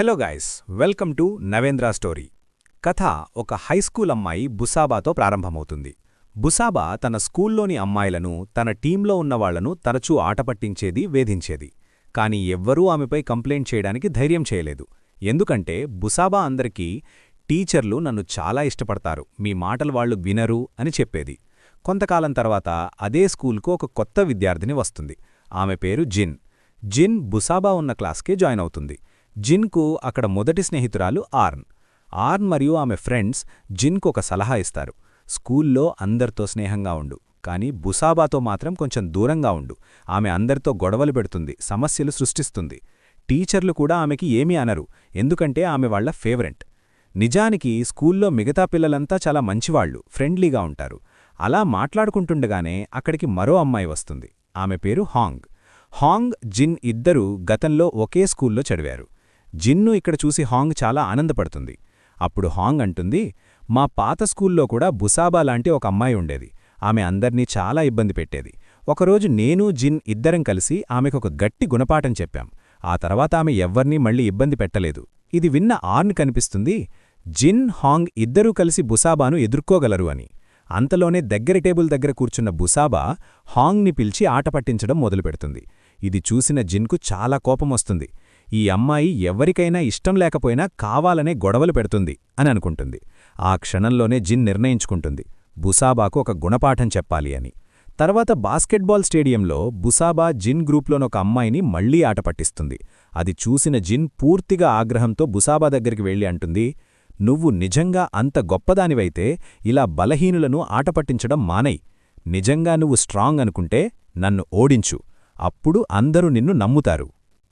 Hello guys welcome to Navendra story. కథ ఒక high school అమ్మాయి బుసాబాతో ప్రారంభమవుతుంది. బుసాబా తన స్కూల్లోని అమ్మాయిలను తన టీంలో ఉన్నవాళ్ళను తరచూ ఆటపట్టించేది వేధించేది. కాని ఎవ్వరూ ఆమెపై కంప్లైంట్ చేయడానికి ధైర్యం చేయలేదు. ఎందుకంటే బుసాబా అందరికీ టీచర్లు నన్ను చాలా ఇష్టపడతారు మీ మాటలు వాళ్ళు వినరు అని చెప్పేది. కొంతకాలం తర్వాత అదే స్కూల్కు ఒక కొత్త విద్యార్థిని వస్తుంది. ఆమె పేరు జిన్. జిన్ బుసాబా ఉన్న క్లాస్కే జాయిన్ అవుతుంది. జిన్కు అక్కడ మొదటి స్నేహితురాలు ఆర్న్. ఆర్న్ మరియు ఆమె ఫ్రెండ్స్ జిన్కు ఒక సలహా ఇస్తారు. స్కూల్లో అందరితో స్నేహంగా ఉండు కాని బుసాబాతో మాత్రం కొంచెం దూరంగా ఉండు. ఆమె అందరితో గొడవలు పెడుతుంది సమస్యలు సృష్టిస్తుంది. టీచర్లు కూడా ఆమెకి ఏమీ అనరు ఎందుకంటే ఆమె వాళ్ళ ఫేవరెంట్. నిజానికి స్కూల్లో మిగతా పిల్లలంతా చాలా మంచివాళ్ళు ఫ్రెండ్లీగా ఉంటారు. అలా మాట్లాడుకుంటుండగానే అక్కడికి మరో అమ్మాయి వస్తుంది. ఆమె పేరు హాంగ్. హాంగ్ జిన్ ఇద్దరూ గతంలో ఒకే స్కూల్లో చదివారు. జిన్ను ఇక్కడ చూసి హాంగ్ చాలా ఆనందపడుతుంది. అప్పుడు హాంగ్ అంటుంది మా పాత స్కూల్లో కూడా బుసాబా లాంటి ఒక అమ్మాయి ఉండేది. ఆమె అందర్నీ చాలా ఇబ్బంది పెట్టేది. ఒకరోజు నేను జిన్ ఇద్దరం కలిసి ఆమెకొక గట్టి గుణపాఠం చెప్పాం. ఆ తర్వాత ఆమె ఎవ్వర్నీ మళ్ళీ ఇబ్బంది పెట్టలేదు. ఇది విన్న ఆర్న్ కనిపిస్తుంది జిన్ హాంగ్ ఇద్దరూ కలిసి బుసాబాను ఎదుర్కోగలరు అని. అంతలోనే దగ్గరి టేబుల్ దగ్గర కూర్చున్న బుసాబా హాంగ్ని పిలిచి ఆట పట్టించడం మొదలుపెడుతుంది. ఇది చూసిన జిన్కు చాలా కోపమొస్తుంది ఈ అమ్మాయి ఎవరికైనా ఇష్టం లేకపోయినా కావాలనే గొడవలు పెడుతుంది అని అనుకుంటుంది. ఆ క్షణంలోనే జిన్ నిర్ణయించుకుంటుంది. బుసాబాకు ఒక గుణపాఠం చెప్పాలి అని. తర్వాత బాస్కెట్బాల్ స్టేడియంలో బుసాబా జిన్ గ్రూప్లోనొక అమ్మాయిని మళ్ళీ ఆట పట్టిస్తుంది. అది చూసిన జిన్ పూర్తిగా ఆగ్రహంతో బుసాబా దగ్గరికి వెళ్ళి అంటుంది నువ్వు నిజంగా అంత గొప్పదానివైతే ఇలా బలహీనులను ఆట పట్టించడం మానై నిజంగా నువ్వు స్ట్రాంగ్ అనుకుంటే నన్ను ఓడించు. అప్పుడు అందరూ నిన్ను నమ్ముతారు.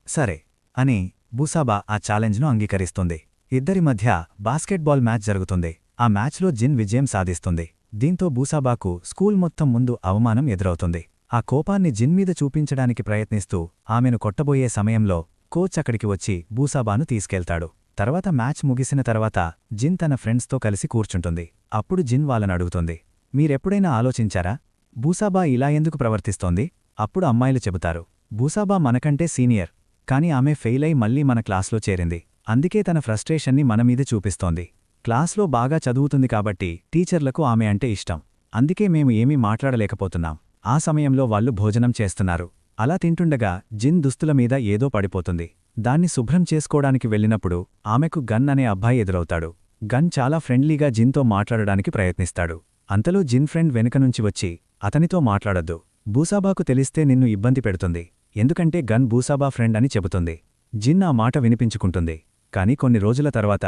సరే. అని బూసాబా ఆ ఛాలెంజ్ను అంగీకరిస్తుంది. ఇద్దరి మధ్య బాస్కెట్బాల్ మ్యాచ్ జరుగుతుంది. ఆ మ్యాచ్లో జిన్ విజయం సాధిస్తుంది. దీంతో బూసాబాకు స్కూల్ మొత్తం ముందు అవమానం ఎదురవుతుంది. ఆ కోపాన్ని జిన్ మీద చూపించడానికి ప్రయత్నిస్తూ ఆమెను కొట్టబోయే సమయంలో కోచ్ అక్కడికి వచ్చి బూసాబాను తీసుకెళ్తాడు. తర్వాత మ్యాచ్ ముగిసిన తర్వాత జిన్ తన ఫ్రెండ్స్తో కలిసి కూర్చుంటుంది. అప్పుడు జిన్ వాళ్ళని అడుగుతుంది మీరెప్పుడైనా ఆలోచించారా? బూసాబా ఇలా ఎందుకు ప్రవర్తిస్తోంది? అప్పుడు అమ్మాయిలు చెబుతారు బూసాబా మనకంటే సీనియర్. కాని ఆమె ఫెయిలై మళ్ళీ మన క్లాస్లో చేరింది. అందుకే తన ఫ్రస్ట్రేషన్ని మనమీద చూపిస్తోంది. క్లాస్లో బాగా చదువుతుంది కాబట్టి టీచర్లకు ఆమె అంటే ఇష్టం. అందుకే మేము ఏమీ మాట్లాడలేకపోతున్నాం. ఆ సమయంలో వాళ్ళు భోజనం చేస్తున్నారు. అలా తింటుండగా జిన్ దుస్తుల మీద ఏదో పడిపోతుంది. దాన్ని శుభ్రం చేసుకోవడానికి వెళ్ళినప్పుడు ఆమెకు గన్ అనే అబ్బాయి ఎదురవుతాడు. గన్ చాలా ఫ్రెండ్లీగా జిన్తో మాట్లాడడానికి ప్రయత్నిస్తాడు. అంతలో జిన్ ఫ్రెండ్ వెనుక నుంచి వచ్చి అతనితో మాట్లాడొద్దు. బూసాబాకు తెలిస్తే నిన్ను ఇబ్బంది పెడుతుంది. ఎందుకంటే గన్ బూసాబా ఫ్రెండ్ అని చెబుతుంది. జిన్ ఆ మాట వినిపించుకుంటుంది. కాని కొన్ని రోజుల తర్వాత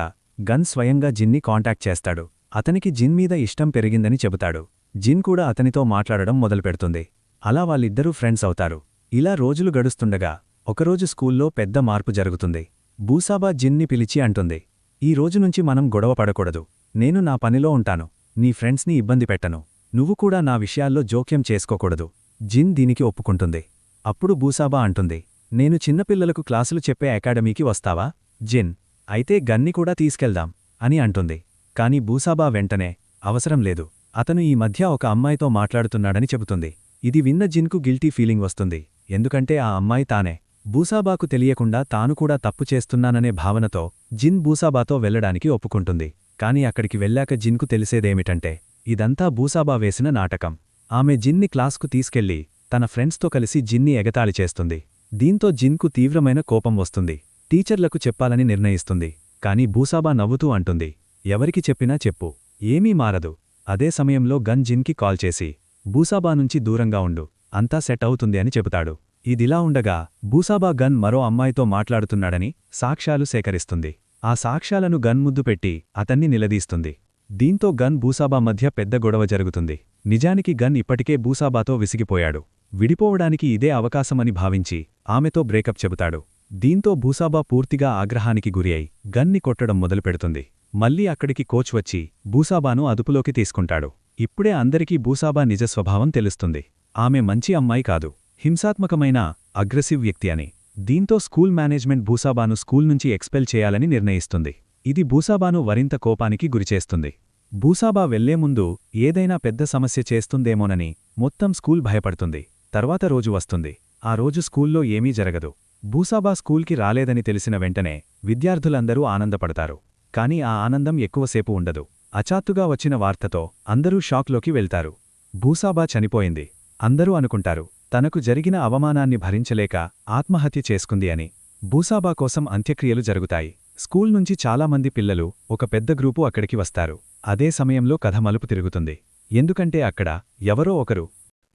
గన్ స్వయంగా జిన్ని కాంటాక్ట్ చేస్తాడు. అతనికి జిన్ మీద ఇష్టం పెరిగిందని చెబుతాడు. జిన్ కూడా అతనితో మాట్లాడడం మొదలుపెడుతుంది. అలా వాళ్ళిద్దరూ ఫ్రెండ్స్ అవుతారు. ఇలా రోజులు గడుస్తుండగా ఒకరోజు స్కూల్లో పెద్ద మార్పు జరుగుతుంది. బూసాబా జిన్ని పిలిచి అంటుంది. ఈ రోజునుంచి మనం గొడవ పడకూడదు. నేను నా పనిలో ఉంటాను. నీ ఫ్రెండ్స్ని ఇబ్బంది పెట్టను. నువ్వు కూడా నా విషయాల్లో జోక్యం చేసుకోకూడదు. జిన్ దీనికి ఒప్పుకుంటుంది. అప్పుడు బూసాబా అంటుంది నేను చిన్నపిల్లలకు క్లాసులు చెప్పే అకాడమీకి వస్తావా? జిన్ అయితే గన్ని కూడా తీసుకెళ్దాం అని అంటుంది. కాని బూసాబా వెంటనే అవసరం లేదు అతను ఈ మధ్య ఒక అమ్మాయితో మాట్లాడుతున్నాడని చెబుతుంది. ఇది విన్న జిన్కు గిల్టీ ఫీలింగ్ వస్తుంది ఎందుకంటే ఆ అమ్మాయి తానే. బూసాబాకు తెలియకుండా తాను కూడా తప్పు చేస్తున్నాననే భావనతో జిన్ బూసాబాతో వెళ్ళడానికి ఒప్పుకుంటుంది. కాని అక్కడికి వెళ్ళాక జిన్కు తెలిసేదేమిటంటే ఇదంతా బూసాబా వేసిన నాటకం. ఆమె జిన్ని క్లాస్కు తీసుకెళ్ళి తన ఫ్రెండ్స్తో కలిసి జిన్ని ఎగతాళి చేస్తుంది. దీంతో జిన్కు తీవ్రమైన కోపం వస్తుంది. టీచర్లకు చెప్పాలని నిర్ణయిస్తుంది. కాని భూసాబా నవ్వుతూ అంటుంది. ఎవరికి చెప్పినా చెప్పు. ఏమీ మారదు. అదే సమయంలో గన్ జిన్కి కాల్ చేసి భూసాబా నుంచి దూరంగా ఉండు. అంతా సెట్ అవుతుంది అని చెబుతాడు. ఇదిలా ఉండగా భూసాబా గన్ మరో అమ్మాయితో మాట్లాడుతున్నాడని సాక్ష్యాలు సేకరిస్తుంది. ఆ సాక్ష్యాలను గన్ ముద్దు పెట్టి అతన్ని నిలదీస్తుంది. దీంతో గన్ భూసాబా మధ్య పెద్ద గొడవ జరుగుతుంది. నిజానికి గన్ ఇప్పటికే భూసాబాతో విసిగిపోయాడు. విడిపోవడానికి ఇదే అవకాశమని భావించి ఆమెతో బ్రేకప్ చెబుతాడు. దీంతో భూసాబా పూర్తిగా ఆగ్రహానికి గురి అయి గన్ని కొట్టడం మొదలుపెడుతుంది. మళ్ళీ అక్కడికి కోచ్ వచ్చి భూసాబాను అదుపులోకి తీసుకుంటాడు. ఇప్పుడే అందరికీ భూసాబా నిజ స్వభావం తెలుస్తుంది. ఆమె మంచి అమ్మాయి కాదు. హింసాత్మకమైన అగ్రెసివ్ వ్యక్తి అని. దీంతో స్కూల్ మేనేజ్మెంట్ భూసాబాను స్కూల్ నుంచి ఎక్స్పెల్ చేయాలని నిర్ణయిస్తుంది. ఇది భూసాబాను వరింత కోపానికి గురిచేస్తుంది. భూసాబా వెళ్ళే ముందు ఏదైనా పెద్ద సమస్య చేస్తుందేమోనని మొత్తం స్కూల్ భయపడుతుంది. తర్వాత రోజు వస్తుంది. ఆ రోజు స్కూల్లో ఏమీ జరగదు. బూసాబా స్కూల్కి రాలేదని తెలిసిన వెంటనే విద్యార్థులందరూ ఆనందపడతారు. కాని ఆ ఆనందం ఎక్కువసేపు ఉండదు. అచాత్తుగా వచ్చిన వార్తతో అందరూ షాక్లోకి వెళ్తారు. బూసాబా చనిపోయింది. అందరూ అనుకుంటారు తనకు జరిగిన అవమానాన్ని భరించలేక ఆత్మహత్య చేసుకుంది అని. బూసాబా కోసం అంత్యక్రియలు జరుగుతాయి. స్కూల్ నుంచి చాలామంది పిల్లలు ఒక పెద్ద గ్రూపు అక్కడికి వస్తారు. అదే సమయంలో కథ మలుపు తిరుగుతుంది. ఎందుకంటే అక్కడ ఎవరో ఒకరు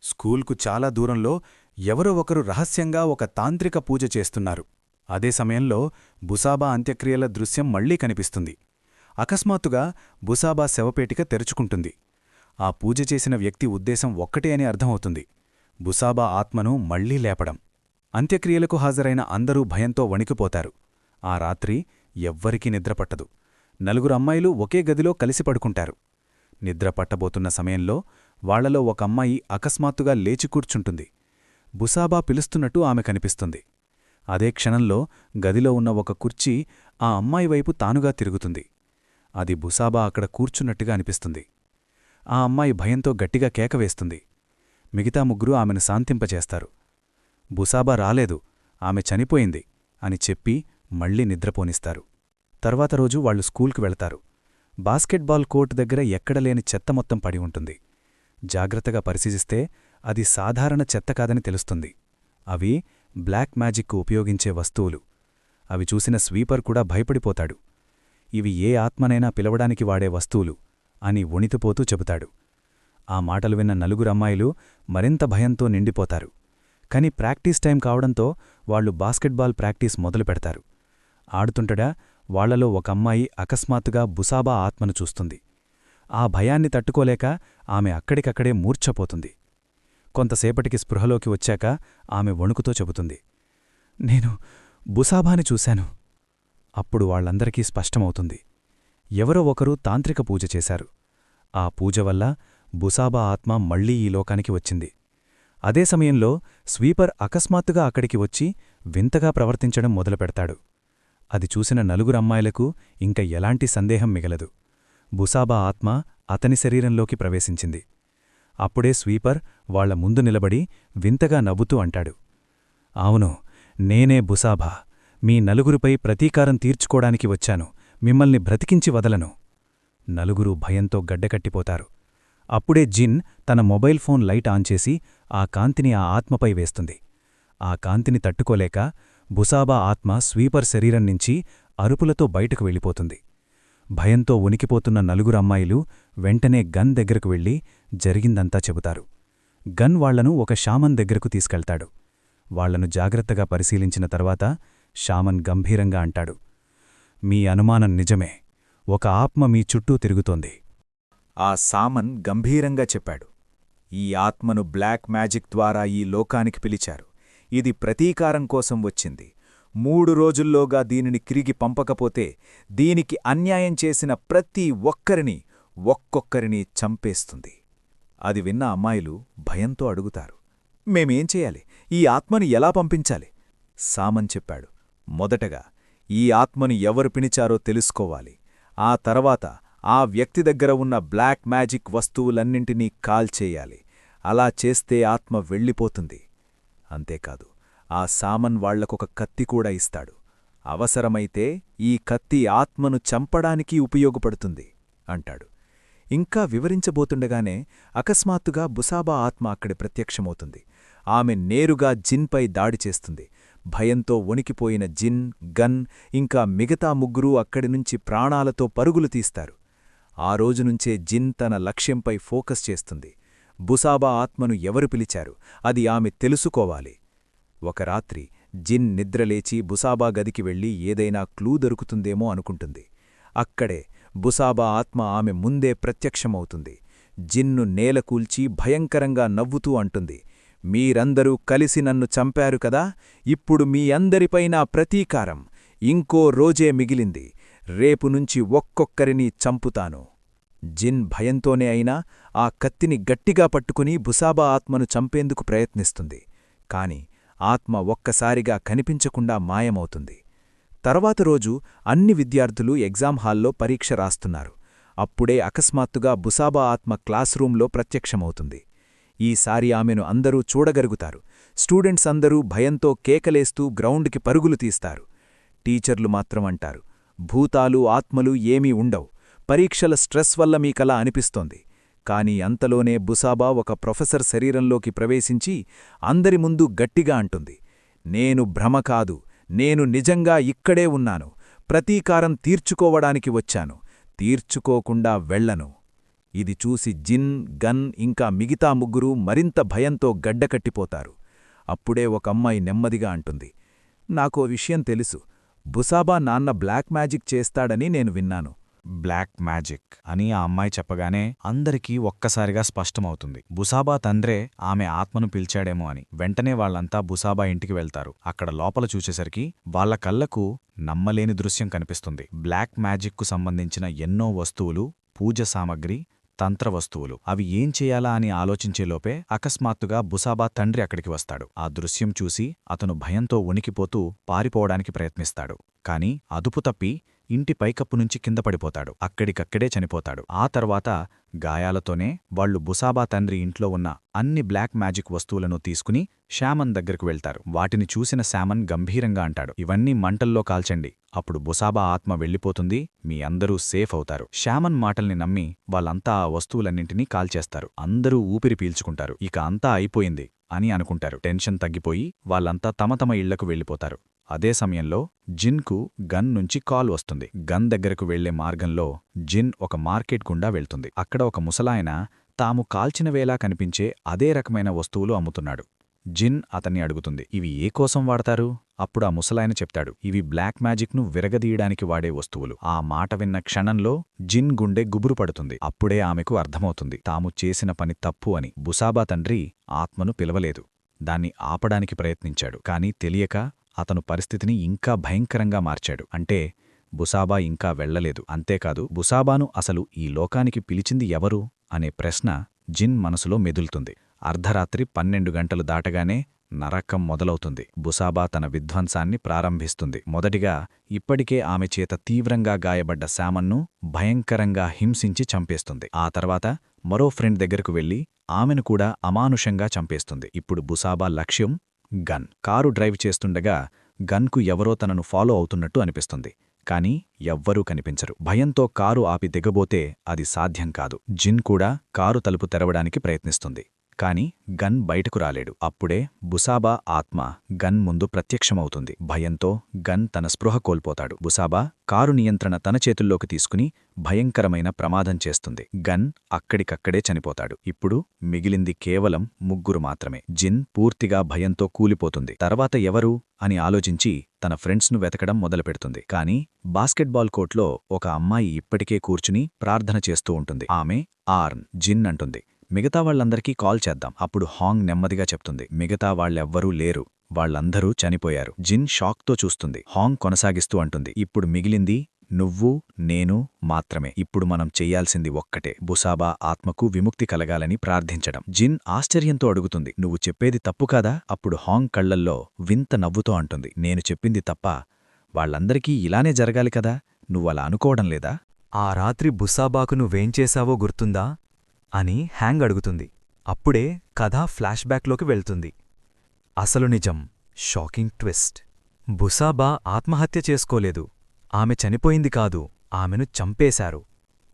స్కూల్కు చాలా దూరంలో ఎవరో ఒకరు రహస్యంగా ఒక తాంత్రిక పూజ చేస్తున్నారు. అదే సమయంలో బుసాబా అంత్యక్రియల దృశ్యం మళ్ళీ కనిపిస్తుంది. అకస్మాత్తుగా బుసాబా శవపేటిక తెరుచుకుంటుంది. ఆ పూజ చేసిన వ్యక్తి ఉద్దేశం ఒక్కటే అని అర్థమవుతుంది. బుసాబా ఆత్మను మళ్ళీ లేపడం. అంత్యక్రియలకు హాజరైన అందరూ భయంతో వణికిపోతారు. ఆ రాత్రి ఎవ్వరికీ నిద్రపట్టదు నలుగురు అమ్మాయిలు ఒకే గదిలో కలిసి పడుకుంటారు. నిద్ర పట్టబోతున్న సమయంలో వాళ్ళలో ఒక అమ్మాయి అకస్మాత్తుగా లేచి కూర్చుంటుంది. బుసాబా పిలుస్తున్నట్టు ఆమె కనిపిస్తుంది. అదే క్షణంలో గదిలో ఉన్న ఒక కుర్చీ ఆ అమ్మాయి వైపు తానుగా తిరుగుతుంది. అది బుసాబా అక్కడ కూర్చున్నట్టుగా అనిపిస్తుంది. ఆ అమ్మాయి భయంతో గట్టిగా కేకవేస్తుంది మిగతా ముగ్గురు ఆమెను శాంతింపచేస్తారు. బుసాబా రాలేదు ఆమె చనిపోయింది అని చెప్పి మళ్ళీ నిద్రపోనిస్తారు. తర్వాత రోజు వాళ్ళు స్కూల్కి వెళతారు. బాస్కెట్బాల్ కోర్టు దగ్గర ఎక్కడలేని చెత్త మొత్తం పడి ఉంటుంది. జాగ్రత్తగా పరిశీలిస్తే అది సాధారణ చెత్త కాదని తెలుస్తుంది. అవి బ్లాక్ మ్యాజిక్కు ఉపయోగించే వస్తువులు. అవి చూసిన స్వీపర్ కూడా భయపడిపోతాడు. ఇవి ఏ ఆత్మనైనా పిలవడానికి వాడే వస్తువులు అని వణితిపోతూ చెబుతాడు. ఆ మాటలు విన్న నలుగురమ్మాయిలు మరింత భయంతో నిండిపోతారు. కాని ప్రాక్టీస్ టైం కావడంతో వాళ్ళు బాస్కెట్బాల్ ప్రాక్టీస్ మొదలుపెడతారు ఆడుతుంటడా వాళ్ళలో ఒక అమ్మాయి అకస్మాత్తుగా బుసాబా ఆత్మను చూస్తుంది. ఆ భయాన్ని తట్టుకోలేక ఆమె అక్కడికక్కడే మూర్ఛపోతుంది. కొంతసేపటికి స్పృహలోకి వచ్చాక ఆమె వణుకుతో చెబుతుంది నేను బుసాబాని చూశాను. అప్పుడు వాళ్ళందరికీ స్పష్టమవుతుంది ఎవరో ఒకరు తాంత్రిక పూజ చేశారు. ఆ పూజ వల్ల బుసాబా ఆత్మ మళ్ళీ ఈ లోకానికి వచ్చింది. అదే సమయంలో స్వీపర్ అకస్మాత్తుగా అక్కడికి వచ్చి వింతగా ప్రవర్తించడం మొదలుపెడతాడు. అది చూసిన నలుగురు అమ్మాయిలకు ఇంక ఎలాంటి సందేహం మిగలదు. బుసాబా ఆత్మ అతని శరీరంలోకి ప్రవేశించింది. అప్పుడే స్వీపర్ వాళ్ళ ముందు నిలబడి వింతగా నవ్వుతూ అంటాడు. అవును నేనే బుసాభా మీ నలుగురుపై ప్రతీకారం తీర్చుకోడానికి వచ్చాను. మిమ్మల్ని బ్రతికించి వదలను. నలుగురు భయంతో గడ్డకట్టిపోతారు. అప్పుడే జిన్ తన మొబైల్ ఫోన్ లైట్ ఆన్ చేసి ఆ కాంతిని ఆ ఆత్మపై వేస్తుంది. ఆ కాంతిని తట్టుకోలేక బుసాబా ఆత్మ స్వీపర్ శరీరం నుంచి అరుపులతో బయటకు వెళ్ళిపోతుంది. భయంతో ఉనికిపోతున్న నలుగురు అమ్మాయిలు వెంటనే గన్ దగ్గరకు వెళ్ళి జరిగిందంతా చెబుతారు. గన్ వాళ్ళను ఒక షామన్ దగ్గరకు తీసుకెళ్తాడు. వాళ్ళను జాగ్రత్తగా పరిశీలించిన తర్వాత షామన్ గంభీరంగా అంటాడు మీ అనుమానం నిజమే. ఒక ఆత్మ మీ చుట్టూ తిరుగుతోంది. ఆ సామన్ గంభీరంగా చెప్పాడు ఈ ఆత్మను బ్లాక్ మ్యాజిక్ ద్వారా ఈ లోకానికి పిలిచారు. ఇది ప్రతీకారం కోసం వచ్చింది. మూడు రోజుల్లోగా దీనిని తిరిగి పంపకపోతే దీనికి అన్యాయం చేసిన ప్రతి ఒక్కరిని ఒక్కొక్కరిని చంపేస్తుంది. అది విన్న అమ్మాయిలు భయంతో అడుగుతారు. మేమేం చేయాలి? ఈ ఆత్మని ఎలా పంపించాలి? సామన్ చెప్పాడు. మొదటగా ఈ ఆత్మని ఎవరు పిణిచారో తెలుసుకోవాలి. ఆ తర్వాత ఆ వ్యక్తి దగ్గర ఉన్న బ్లాక్ మ్యాజిక్ వస్తువులన్నింటినీ కాల్చేయాలి. అలా చేస్తే ఆత్మ వెళ్ళిపోతుంది. అంతేకాదు ఆ సామన్ వాళ్ళకొక కత్తి కూడా ఇస్తాడు. అవసరమైతే ఈ కత్తి ఆత్మను చంపడానికి ఉపయోగపడుతుంది అంటాడు. ఇంకా వివరించబోతుండగానే అకస్మాత్తుగా బుసాబా ఆత్మ అక్కడి ప్రత్యక్షమవుతుంది. ఆమె నేరుగా జిన్పై దాడి చేస్తుంది. భయంతో వణికిపోయిన జిన్ గన్ ఇంకా మిగతా ముగ్గురూ అక్కడి నుంచి ప్రాణాలతో పరుగులు తీస్తారు. ఆ రోజునుంచే జిన్ తన లక్ష్యంపై ఫోకస్ చేస్తుంది. బుసాబా ఆత్మను ఎవరు పిలిచారు? అది ఆమె తెలుసుకోవాలి. ఒక రాత్రి జిన్ నిద్రలేచి బుసాబా గదికి వెళ్ళి ఏదైనా క్లూ దొరుకుతుందేమో అనుకుంటుంది. అక్కడే బుసాబా ఆత్మ ఆమె ముందే ప్రత్యక్షమవుతుంది. జిన్ను నేలకూల్చి భయంకరంగా నవ్వుతూ అంటుంది. మీరందరూ కలిసి నన్ను చంపారు కదా? ఇప్పుడు మీ అందరిపైనా ప్రతీకారం. ఇంకో రోజే మిగిలింది. రేపు నుంచి ఒక్కొక్కరిని చంపుతాను. జిన్ భయంతోనే అయినా ఆ కత్తిని గట్టిగా పట్టుకుని బుసాబా ఆత్మను చంపేందుకు ప్రయత్నిస్తుంది. కాని ఆత్మ ఒక్కసారిగా కనిపించకుండా మాయమవుతుంది. తర్వాత రోజు అన్ని విద్యార్థులు ఎగ్జామ్ హాల్లో పరీక్ష రాస్తున్నారు. అప్పుడే అకస్మాత్తుగా బుసాబా ఆత్మ క్లాస్ రూంలో ప్రత్యక్షమవుతుంది. ఈసారి ఆమెను అందరూ చూడగలుగుతారు స్టూడెంట్స్ అందరూ భయంతో కేకలేస్తూ గ్రౌండ్కి పరుగులు తీస్తారు. టీచర్లు మాత్రం అంటారు భూతాలు ఆత్మలు ఏమీ ఉండవు. పరీక్షల స్ట్రెస్ వల్ల మీకలా అనిపిస్తోంది. కాని అంతలోనే బుసాబా ఒక ప్రొఫెసర్ శరీరంలోకి ప్రవేశించి అందరి ముందు గట్టిగా అంటుంది నేను భ్రమ కాదు నేను నిజంగా ఇక్కడే ఉన్నాను ప్రతీకారం తీర్చుకోవడానికి వచ్చాను తీర్చుకోకుండా వెళ్ళను. ఇది చూసి జిన్ గన్ ఇంకా మిగతా ముగ్గురు మరింత భయంతో గడ్డకట్టిపోతారు అప్పుడే ఒక అమ్మాయి నెమ్మదిగా అంటుంది నాకో విషయం తెలుసు బుసాబా నాన్న బ్లాక్ మ్యాజిక్ చేస్తాడని నేను విన్నాను. బ్లాక్ మ్యాజిక్ అని ఆ అమ్మాయి చెప్పగానే అందరికీ ఒక్కసారిగా స్పష్టమవుతుంది. బుసాబా తండ్రే ఆమె ఆత్మను పిలిచాడేమో అని. వెంటనే వాళ్ళంతా బుసాబా ఇంటికి వెళ్తారు. అక్కడ లోపల చూసేసరికి వాళ్ళ కళ్ళకు నమ్మలేని దృశ్యం కనిపిస్తుంది. బ్లాక్ మ్యాజిక్కు సంబంధించిన ఎన్నో వస్తువులు పూజ సామగ్రి తంత్ర వస్తువులు. అవి ఏం చేయాలా అని ఆలోచించేలోపే అకస్మాత్తుగా బుసాబా తండ్రి అక్కడికి వస్తాడు. ఆ దృశ్యం చూసి అతను భయంతో వణికిపోతూ పారిపోవడానికి ప్రయత్నిస్తాడు. కాని అదుపు తప్పి ఇంటి పైకప్పు నుంచి కింద పడిపోతాడు. అక్కడికక్కడే చనిపోతాడు. ఆ తర్వాత గాయాలతోనే వాళ్ళు బుసాబా తండ్రి ఇంట్లో ఉన్న అన్ని బ్లాక్ మ్యాజిక్ వస్తువులను తీసుకుని శామన్ దగ్గరకు వెళ్తారు. వాటిని చూసిన శామన్ గంభీరంగా అంటాడు ఇవన్నీ మంటల్లో కాల్చండి. అప్పుడు బుసాబా ఆత్మ వెళ్ళిపోతుంది మీ అందరూ సేఫ్ అవుతారు. శామన్ మాటల్ని నమ్మి వాళ్ళంతా ఆ వస్తువులన్నింటినీ కాల్చేస్తారు. అందరూ ఊపిరి పీల్చుకుంటారు. ఇక అంతా అయిపోయింది అని అనుకుంటారు. టెన్షన్ తగ్గిపోయి వాళ్ళంతా తమ తమ ఇళ్ళకు వెళ్ళిపోతారు. అదే సమయంలో జిన్కు గన్ నుంచి కాల్ వస్తుంది. గన్ దగ్గరకు వెళ్ళే మార్గంలో జిన్ ఒక మార్కెట్ గుండా వెళ్తుంది. అక్కడ ఒక ముసలాయన తాము కాల్చినవేలా కనిపించే అదే రకమైన వస్తువులు అమ్ముతున్నాడు. జిన్ అతన్ని అడుగుతుంది ఇవి ఏ కోసం వాడతారు? అప్పుడు ఆ ముసలాయన చెప్తాడు ఇవి బ్లాక్ మ్యాజిక్ను విరగదీయడానికి వాడే వస్తువులు. ఆ మాట విన్న క్షణంలో జిన్ గుండె గుబురుపడుతుంది అప్పుడే ఆమెకు అర్థమవుతుంది తాము చేసిన పని తప్పు అని. బుసాబా తండ్రి ఆత్మను పిలవలేదు దాన్ని ఆపడానికి ప్రయత్నించాడు కాని తెలియక అతను పరిస్థితిని ఇంకా భయంకరంగా మార్చాడు. అంటే బుసాబా ఇంకా వెళ్ళలేదు అంతేకాదు బుసాబాను అసలు ఈ లోకానికి పిలిచింది ఎవరు? అనే ప్రశ్న జిన్ మనసులో మెదులుతుంది. అర్ధరాత్రి పన్నెండు గంటలు దాటగానే నరకం మొదలవుతుంది. బుసాబా తన విధ్వంసాన్ని ప్రారంభిస్తుంది. మొదటిగా ఇప్పటికే ఆమె చేత తీవ్రంగా గాయబడ్డ శామన్ను భయంకరంగా హింసించి చంపేస్తుంది. ఆ తర్వాత మరో ఫ్రెండ్ దగ్గరకు వెళ్ళి ఆమెను కూడా అమానుషంగా చంపేస్తుంది. ఇప్పుడు బుసాబా లక్ష్యం గన్. కారు డ్రైవ్ చేస్తుండగా గన్కు ఎవరో తనను ఫాలో అవుతున్నట్టు అనిపిస్తుంది. కాని ఎవ్వరూ కనిపించరు. భయంతో కారు ఆపి దిగబోతే అది సాధ్యం కాదు. జిన్ కూడా కారు తలుపు తెరవడానికి ప్రయత్నిస్తుంది. కాని గన్ బయటకు రాలేడు. అప్పుడే బుసాబా ఆత్మ గన్ ముందు ప్రత్యక్షమవుతుంది. భయంతో గన్ తన స్పృహ కోల్పోతాడు. బుసాబా కారు నియంత్రణ తన చేతుల్లోకి తీసుకుని భయంకరమైన ప్రమాదం చేస్తుంది. గన్ అక్కడికక్కడే చనిపోతాడు. ఇప్పుడు మిగిలింది కేవలం ముగ్గురు మాత్రమే. జిన్ పూర్తిగా భయంతో కూలిపోతుంది. తర్వాత ఎవరు అని ఆలోచించి తన ఫ్రెండ్స్ను వెతకడం మొదలుపెడుతుంది. కాని బాస్కెట్బాల్ కోర్ట్లో ఒక అమ్మాయి ఇప్పటికే కూర్చుని ప్రార్థన చేస్తూ ఉంటుంది. ఆమె ఆర్న్ జిన్ అంటుంది. మిగతా వాళ్ళందరికీ కాల్ చేద్దాం. అప్పుడు హాంగ్ నెమ్మదిగా చెప్తుంది. మిగతా వాళ్ళెవ్వరూ లేరు. వాళ్ళందరూ చనిపోయారు. జిన్ షాక్తో చూస్తుంది. హాంగ్ కొనసాగిస్తూ అంటుంది. ఇప్పుడు మిగిలింది నువ్వు నేను మాత్రమే. ఇప్పుడు మనం చెయ్యాల్సింది ఒక్కటే. బుసాబా ఆత్మకు విముక్తి కలగాలని ప్రార్థించడం. జిన్ ఆశ్చర్యంతో అడుగుతుంది. నువ్వు చెప్పేది తప్పు కాదా? అప్పుడు హాంగ్ కళ్ళల్లో వింత నవ్వుతో అంటుంది. నేను చెప్పింది తప్ప వాళ్ళందరికీ ఇలానే జరగాలి కదా? నువ్వలా అనుకోవడం లేదా? ఆ రాత్రి బుసాబాకు నువ్వేం చేశావో గుర్తుందా? అని హ్యాంగ్ అడుగుతుంది. అప్పుడే కథ ఫ్లాష్బ్యాక్లోకి వెళ్తుంది. అసలు నిజం. Shocking twist. బుసాబా ఆత్మహత్య చేసుకోలేదు. ఆమె చనిపోయింది కాదు. ఆమెను చంపేశారు.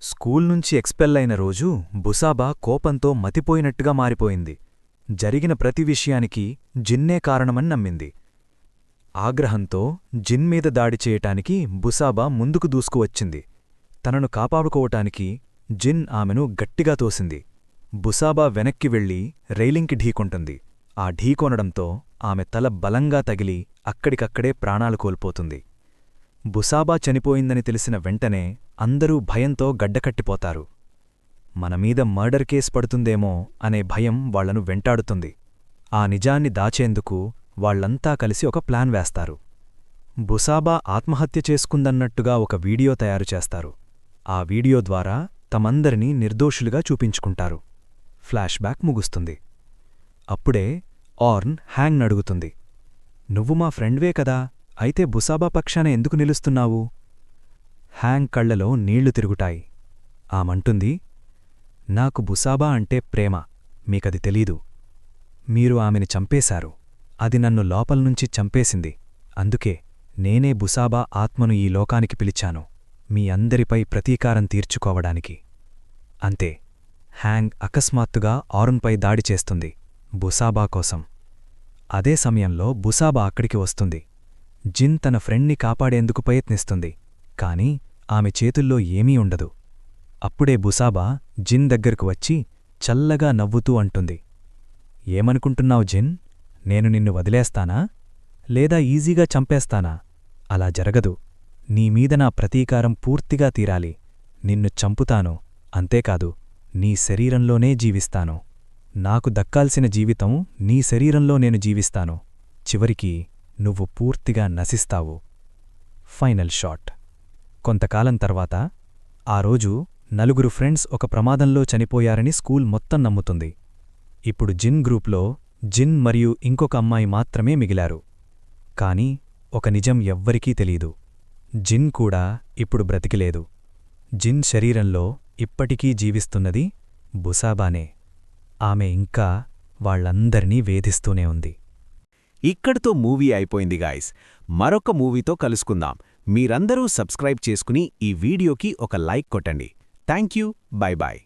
స్కూల్ నుంచి ఎక్స్పెల్ అయిన రోజు బుసాబా కోపంతో మతిపోయినట్టుగా మారిపోయింది. జరిగిన ప్రతి విషయానికి జిన్నే కారణమని నమ్మింది. ఆగ్రహంతో జిన్ మీద దాడి చేయటానికి బుసాబా ముందుకు దూసుకువచ్చింది. తనను కాపాడుకోవటానికి జిన్ ఆమెను గట్టిగా తోసింది. బుసాబా వెనక్కి వెళ్ళి రైలింగ్కి ఢీకొంటుంది. ఆ ఢీకొనడంతో ఆమె తల బలంగా తగిలి అక్కడికక్కడే ప్రాణాలు కోల్పోతుంది. బుసాబా చనిపోయిందని తెలిసిన వెంటనే అందరూ భయంతో గడ్డకట్టిపోతారు. మనమీద మర్డర్ కేస్ పడుతుందేమో అనే భయం వాళ్ళను వెంటాడుతుంది. ఆ నిజాన్ని దాచేందుకు వాళ్ళంతా కలిసి ఒక ప్లాన్ వేస్తారు. బుసాబా ఆత్మహత్య చేసుకుందన్నట్టుగా ఒక వీడియో తయారు చేస్తారు. ఆ వీడియో ద్వారా తమందరినీ నిర్దోషులుగా చూపించుకుంటారు. ఫ్లాష్బ్యాక్ ముగుస్తుంది. అప్పుడే ఆర్న్ హ్యాంగ్ నడుగుతుంది నువ్వు మా ఫ్రెండ్వే కదా అయితే బుసాబా పక్షాన ఎందుకు నిలుస్తున్నావు? హ్యాంగ్ కళ్ళలో నీళ్ళు తిరుగుటాయి ఆమంటుంది నాకు బుసాబా అంటే ప్రేమ మీకది తెలీదు. మీరు ఆమెని చంపేశారు. అది నన్ను లోపల్నుంచి చంపేసింది. అందుకే నేనే బుసాబా ఆత్మను ఈ లోకానికి పిలిచాను. మీ అందరిపై ప్రతీకారం తీర్చుకోవడానికి. అంతే. హ్యాంగ్ అకస్మాత్తుగా ఆరున్పై దాడి చేస్తుంది బుసాబా కోసం. అదే సమయంలో బుసాబా అక్కడికి వస్తుంది. జిన్ తన ఫ్రెండ్ని కాపాడేందుకు ప్రయత్నిస్తుంది. కాని ఆమె చేతుల్లో ఏమీ ఉండదు. అప్పుడే బుసాబా జిన్ దగ్గరకు వచ్చి చల్లగా నవ్వుతూ అంటుంది. ఏమనుకుంటున్నావు జిన్? నేను నిన్ను వదిలేస్తానా? లేదా ఈజీగా చంపేస్తానా? అలా జరగదు. నీ మీద నా ప్రతీకారం పూర్తిగా తీరాలి. నిన్ను చంపుతాను. అంతేకాదు నీ శరీరంలోనే జీవిస్తాను. నాకు దక్కాల్సిన జీవితం నీ శరీరంలో నేను జీవిస్తాను. చివరికి నువ్వు పూర్తిగా నశిస్తావు. Final shot. కొంతకాలం తర్వాత ఆ రోజు నలుగురు ఫ్రెండ్స్ ఒక ప్రమాదంలో చనిపోయారని స్కూల్ మొత్తం నమ్ముతుంది. ఇప్పుడు జిన్ గ్రూప్లో జిన్ మరియు ఇంకొక అమ్మాయి మాత్రమే మిగిలారు. కాని ఒక నిజం ఎవ్వరికీ తెలీదు. జిన్ కూడా ఇప్పుడు బ్రతికిలేదు. జిన్ శరీరంలో ఇప్పటికీ జీవిస్తున్నది బుసాబానే. ఆమె ఇంకా వాళ్ళందర్నీ వేధిస్తూనే ఉంది. ఇక్కడితో మూవీ అయిపోయింది గాయ్స్. మరొక మూవీతో కలుసుకుందాం. మీరందరూ సబ్స్క్రైబ్ చేసుకుని ఈ వీడియోకి ఒక లైక్ కొట్టండి. Thank you. Bye bye